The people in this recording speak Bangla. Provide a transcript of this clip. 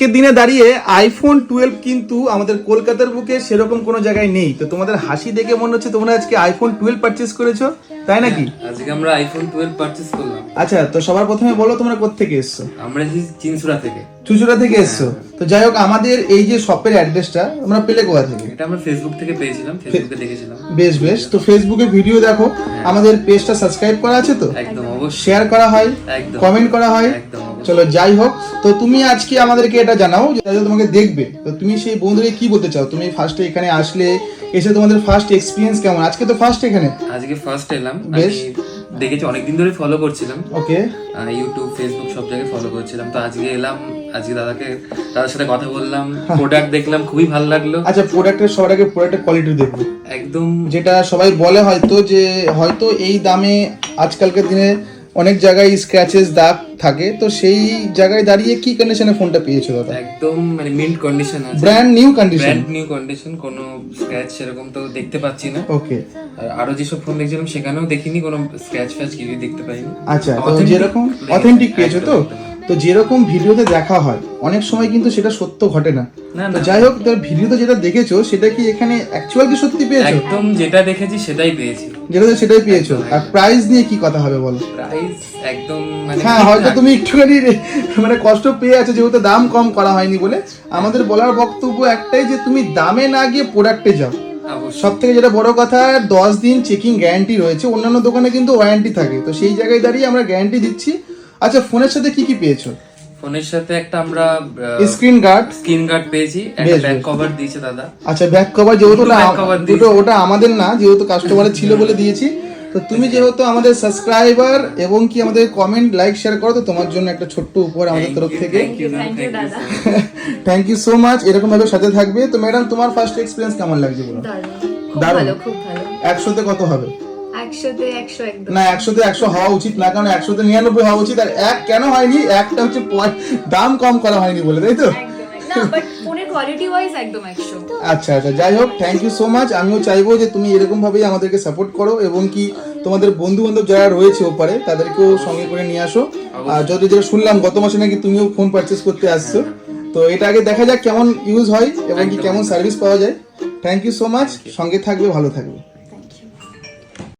আজকের দিনে দাঁড়িয়ে আইফোন টুয়েলভ কিন্তু আমাদের কলকাতার বুকে সেরকম কোনো জায়গায় নেই। তো তোমাদের হাসি দেখে মনে হচ্ছে তোমরা আজকে আইফোন টুয়েলভ পারচেস করেছ? তাই নাকি? আজকে আমরা আইফোন টুয়েলভ পারচেস করলাম। আচ্ছা তো সবার প্রথমে বলো তোমরা কোত্থেকে এসছো? আমরা চিনসুরা থেকে। চুচুড়া থেকে এসছো। তো যাই হোক আমাদের এই যে শপের অ্যাড্রেসটা আমরা পেলে কোথা থেকে? এটা আমরা ফেসবুক থেকে পেয়েছিলাম ফেসবুকে দেখেছিলাম। বেশ বেশ। তো ফেসবুকে ভিডিও দেখো। আমাদের পেজটা সাবস্ক্রাইব করা আছে তো? একদম অবশ্যই। শেয়ার করা হয় একদম। কমেন্ট করা হয়। একদম। চলো যাই হোক তো তুমি আজকে আমাদেরকে এটা জানাও যে তোমাকে দেখবে। তো তুমি সেই বন্ধুদেরকে কি বলতে চাও? তুমি ফার্স্টে এখানে আসলে এসে তোমাদের ফার্স্ট এক্সপিরিয়েন্স কেমন? আজকে তো ফার্স্ট এখানে। আজকে ফার্স্ট এলাম। বেশ। দেখেছি অনেকদিন ধরে ফলো করছিলাম। ওকে। ইউটিউব ফেসবুক সব জায়গায় ফলো করছিলাম। তো আজকে এলাম আজকে দাদাকে দাদার সাথে কথা বললাম। প্রোডাক্ট দেখলাম খুবই ভালো লাগল। আচ্ছা প্রোডাক্টের সবার আগে প্রোডাক্টের কোয়ালিটি দেখব। একদম। যেটা সবাই বলে হয়তো যে হয়তো এই দামে আজকালকার দিনে অনেক জায়গায় স্ক্র্যাচেস দাগ থাকে তো সেই জায়গায় দাঁড়িয়ে কি কন্ডিশনে ফোনটা পেয়েছ দাদা? একদম মানে মিন্ট কন্ডিশন আছে। Brand new condition brand new condition কোনো স্ক্র্যাচ সেরকম তো দেখতে পাচ্ছি না। ওকে আর আরও যেসব ফোন দেখছিলাম সেখানেও দেখিনি কোনো স্ক্র্যাচ ফ্যাচ কিছুই দেখতে পাইনি। আচ্ছা তো যেরকম অথেন্টিক পেয়েছ তো। তো যেরকম ভিডিওতে দেখা হয় অনেক সময় কিন্তু সেটা সত্য ঘটে না, তো না। যাই হোক তোর ভিডিওতে যেটা দেখেছ সেটা কি এখানে অ্যাকচুয়াল কি সত্যি পেয়েছ? একদম যেটা দেখেছি সেটাই পেয়েছি। যেটা সেটাই পেয়েছ। আর প্রাইস নিয়ে কি কথা হবে বলো? প্রাইস একদম মানে হ্যাঁ হয়তো তুমি একটুখানি মানে কষ্ট পেয়ে আছো যেহেতু দাম কম করা হয়নি বলে। আমাদের বলার বক্তব্য একটাই যে তুমি দামে না গিয়ে প্রোডাক্টে যাও। সব থেকে যেটা বড় কথা দশ দিন চেকিং গ্যারান্টি রয়েছে। অন্যান্য দোকানে কিন্তু ওয়ারেন্টি থাকে। তো সেই জায়গায় দাঁড়িয়ে আমরা গ্যারান্টি দিচ্ছি। আচ্ছা ফোনের সাথে কি কি পেয়েছ? ফোনের সাথে একটা আমরা স্ক্রিন গার্ড? স্ক্রিন গার্ড পেয়েছি একটা ব্যাক কভার দিয়েছে দাদা। আচ্ছা ব্যাক কভার যেহেতু দুটো ওটা আমাদের না যেহেতু কাস্টমারের ছিল বলে দিয়েছি। তো তুমি যেহেতু আমাদের সাবস্ক্রাইবার এবং কি আমাদের কমেন্ট লাইক শেয়ার করো তো তোমার জন্য একটা ছোট্ট উপহার আমাদের তরফ থেকে। থ্যাংক ইউ সো মাচ এরকম ভাবে সাথে থাকবে। তো ম্যাডাম তোমার ফার্স্ট এক্সপিরিয়েন্স কেমন লাগছে বলো? দারুণ। খুব দারুণ। ভালো খুব ভালো। একশোতে কত হবে? না একশোতে একশো হওয়া উচিত না কারণ একশোতে নিরানব্বই হওয়া উচিত আর এক কেন হয়নি? একটা হচ্ছে দাম কম করা হয়নি বলে তাই তো? না বাট ফোনের কোয়ালিটি ওয়াইজ একদম একশো। আচ্ছা আচ্ছা যাই হোক থ্যাংক ইউ সো মাচ আমিও চাইব যে তুমি এরকম ভাবেই আমাদেরকে সাপোর্ট করো এবং কি তোমাদের বন্ধু বান্ধব যারা রয়েছে ওপারে তাদেরকেও সঙ্গে করে নিয়ে আসো। আর যদি যেটা শুনলাম গত মাসে নাকি তুমিও ফোন পারচেস করতে আসছো। তো এটা আগে দেখা যাক কেমন ইউজ হয় এবং কি কেমন সার্ভিস পাওয়া যায়। থ্যাংক ইউ সো মাচ সঙ্গে থাকবে ভালো থাকবে।